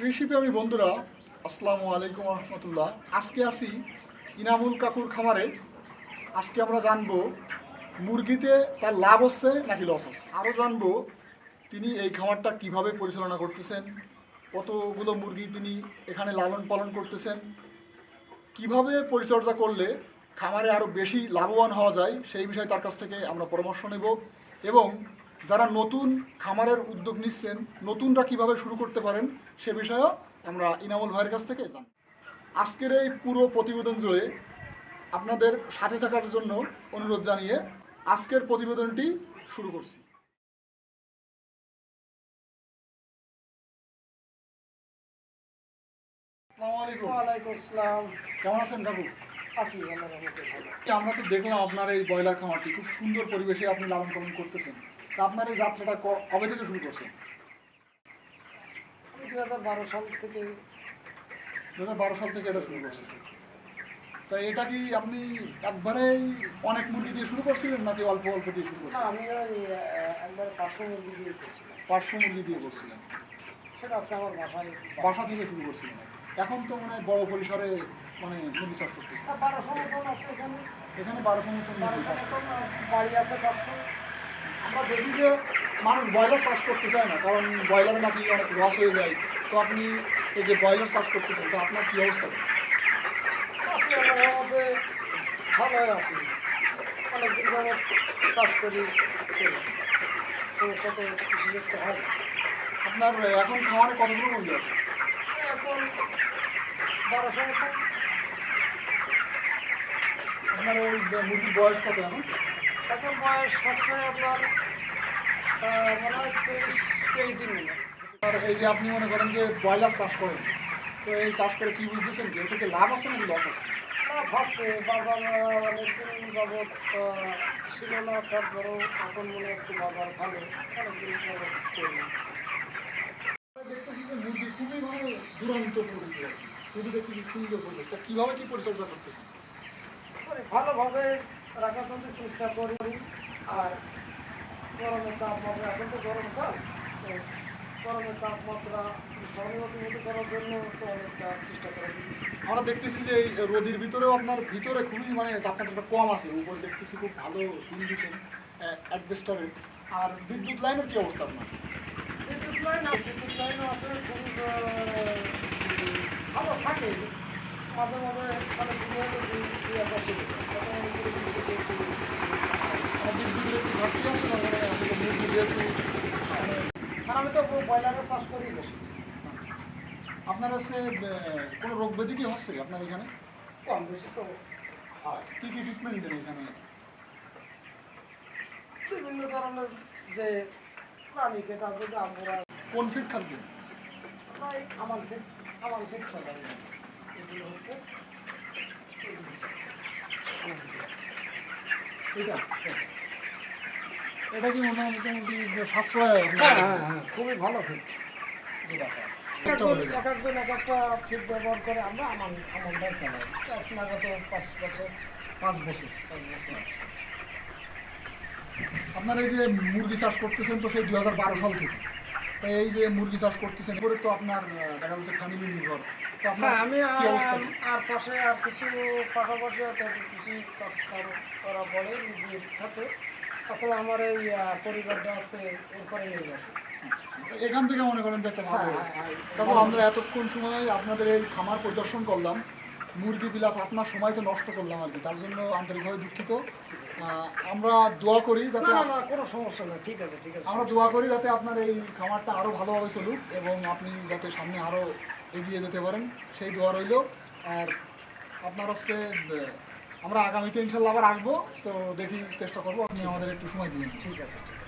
কৃষিপ্রেমী বন্ধুরা, আসসালামু আলাইকুম রহমতুল্লাহ। আজকে আসি ইনামুল কাকুর খামারে। আজকে আমরা জানব মুরগিতে তার লাভ হচ্ছে নাকি লস হচ্ছে। আরও জানব তিনি এই খামারটা কীভাবে পরিচালনা করতেছেন, কতগুলো মুরগি তিনি এখানে লালন পালন করতেছেন, কীভাবে পরিচর্যা করলে খামারে আরও বেশি লাভবান হওয়া যায় সেই বিষয়ে তার কাছ থেকে আমরা পরামর্শ নেব। এবং যারা নতুন খামারের উদ্যোগ নিচ্ছেন নতুনরা কীভাবে শুরু করতে পারেন সে বিষয়েও আমরা ইনামুল ভাইয়ের কাছ থেকে জানি আজকের এই পুরো প্রতিবেদন জুড়ে আপনাদের সাথে থাকার জন্য অনুরোধ জানিয়ে আজকের প্রতিবেদনটি শুরু করছি। আসসালামু আলাইকুম। ওয়ালাইকুম আসসালাম। কেমন আছেন কাকু? আছি আল্লাহ রহমতে ভালো আছি। আমরা তো দেখলাম আপনার এই ব্রয়লার খামারটি খুব সুন্দর পরিবেশে আপনি লালন পালন করতেছেন। তা আপনার এই যাত্রাটা ক- কবে থেকে শুরু করছেন? আমি দু হাজার বারো সাল থেকে দু হাজার বারো সাল থেকে এটা শুরু করছেন। তা এটা কি আপনি একবারেই অনেক মুরগি দিয়ে শুরু করছিলেন নাকি অল্প অল্প দিয়ে শুরু না করছিলেন? আমি ওই আহ, একবার পাঁচশো মুরগি দিয়ে করছিলাম। পাঁচশো মুরগি দিয়ে করছিলেন। সেটা হচ্ছে আমার বাসায় বাসা থেকে শুরু করছিলেন। এখন তো মানে বড় পরিসরে মানে মুরগি চাষ করতেছে। আর বারোশো মতন আছে এখানে? এখানে বারোশো মতন বাড়ি আছে আমরা দেখি যে মানুষ ব্রয়লার চাষ করতে চায় না কারণ ব্রয়লারে নাকি অনেক লস হয়ে যায়। তো আপনি এই যে ব্রয়লার চাষ করতেছেন তো আপনার কী অবস্থা? ভালোই আছি। অনেকদিন যাবৎ চাষ করি। সমস্যা তো কৃষি হয় আপনার এখন খামারে কতগুলো মুরগি আছে? এখন বারোশো আপনার ওই মুরগির বয়স কত এখন? এখন বয়স হচ্ছে আপনার মনে হয় তেইশ তেইশ মিনিট আর এই যে আপনি মনে করেন যে ব্রয়লার চাষ করেন তো এই চাষ করে কি বুঝতেছেন যে থেকে লাভ আছে নাকি লস আছে? না ভাবছে বাজার অনেকদিন যাবৎ ছিল না তারপরেও এখন মনে একটু বাজার ভালো অনেকদিন যাবৎ দেখতেছি যে মুরগি খুবই মানে দুরন্ত পরিবেশ আর কি। খুবই দেখতেছি সুন্দর পরিবেশ। তা কীভাবে কি পরিচর্যা করতেছেন? করে ভালোভাবে রাখার জন্য চেষ্টা করি আর গরমের তাপমাত্রা এখন তো গরম কাল গরমের তাপমাত্রা করার জন্য তো অনেকটা চেষ্টা করে আমরা দেখতেছি যে এই রোদির ভিতরেও আপনার ভিতরে খুবই মানে তাপমাত্রাটা কম আছে। উপরে দেখতেছি খুব ভালো দিন দিচ্ছেন অ্যাডভেস্টারের। আর বিদ্যুৎ লাইনের কি অবস্থা আপনার? বিদ্যুৎ লাইন বিদ্যুৎ লাইনও আছে খুব ভালো মাঝে মাঝে মানে আমি ঘাটতি আছে মানে মানে আর তো ব্রয়লারের চাষ করি বেশি আচ্ছা, আচ্ছা। আপনার হচ্ছে কোনো রোগ ব্যাধি কি হচ্ছে আপনার এখানে কম বেশি তো হয় কি কি ট্রিটমেন্ট দেন এখানে বিভিন্ন ধরনের যে প্রাণী খেত আছে আমরা কোন ফিট খাদ্য প্রায় আমার ফিট আমার ফিট চালাই এগুলো হচ্ছে এটা এটা কি মনে হয় মোটামুটি সাশ্রয়? হ্যাঁ হ্যাঁ হ্যাঁ খুবই ভালো ফিট। এক একজন এক একটা ফিট ব্যবহার করে আমরা আমার আমারটাই চালাই। চাষ নাগাদ পাঁচ বছর পাঁচ বছর পাঁচ বছর আপনার এই যে মুরগি চাষ করতেছেন তো সেই দুই হাজার বারো সাল থেকে। এই যে মুরগি চাষ করতেছেন এরপরে তো আপনার দেখা যাচ্ছে ফ্যামিলি নির্ভর। তো আপনার হ্যাঁ আমি আর পাশে আর কিছু পাশাপাশি কৃষি কাজ করা পড়ে নিজের হাতে। আসলে আমার এই পরিবারটা আছে এরপরে আসে আচ্ছা, আচ্ছা। এখান থেকে মনে করেন যে একটা ভালো হ্যাঁ, হ্যাঁ, হ্যাঁ। আমরা এতক্ষণ সময় আপনাদের এই খামার পরিদর্শন করলাম। মুরগি বিলাস আপনার সময় তো নষ্ট করলাম আর কি তার জন্য আন্তরিকভাবে দুঃখিত। আমরা দোয়া করি যাতে না না কোনো সমস্যা নেই ঠিক আছে ঠিক আছে। আমরা দোয়া করি যাতে আপনার এই খামারটা আরও ভালোভাবে চলুক এবং আপনি যাতে সামনে আরও এগিয়ে যেতে পারেন সেই দোয়া রইল। আর আপনার হচ্ছে আমরা আগামীতে ইনশাল্লাহ আবার আসব তো দেখি চেষ্টা করব আপনি আমাদের একটু সময় দিন ঠিক আছে ঠিক আছে।